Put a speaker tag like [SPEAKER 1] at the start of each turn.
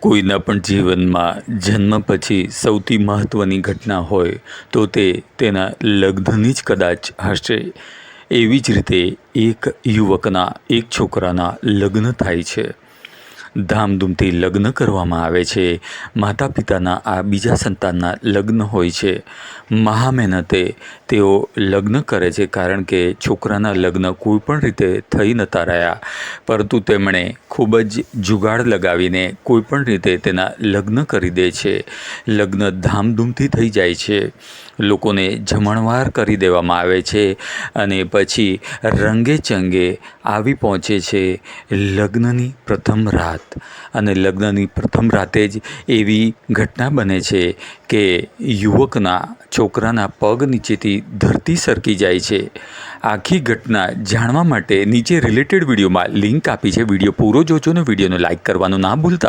[SPEAKER 1] કોઈના પણ જીવનમાં જન્મ પછી સૌથી મહત્ત્વની ઘટના હોય તો તે તેના લગ્નની જ કદાચ હશે. એવી જ રીતે એક યુવકના, એક છોકરાના લગ્ન થાય છે. ધામધૂમથી લગ્ન કરવામાં આવે છે. માતા પિતાના આ બીજા સંતાનના લગ્ન હોય છે. મહા મહેનતે તેઓ લગ્ન કરે છે કારણ કે છોકરાના લગ્ન કોઈ પણ રીતે થઈ નહોતા રહ્યા. પરંતુ તેમણે ખૂબ જ જુગાડ લગાવીને કોઈ પણ રીતે તેના લગ્ન કરી દે છે. લગ્ન ધામધૂમથી થઈ જાય છે. લોકોને જમણવાર કરી દેવામાં આવે છે અને પછી રંગે ચંગે આવી પહોંચે છે લગ્નની પ્રથમ રાત. અને લગ્નની પ્રથમ રાતે જ એવી ઘટના બને છે કે યુવકના છોકરાના પગ નીચેથી ધરતી સરકી જાય છે. આખી ઘટના જાણવા માટે નીચે રિલેટેડ વિડીયોમાં લિંક આપી છે. વીડિયો પૂરો જોજો ને વિડીયોને લાઇક કરવાનું ના ભૂલતા.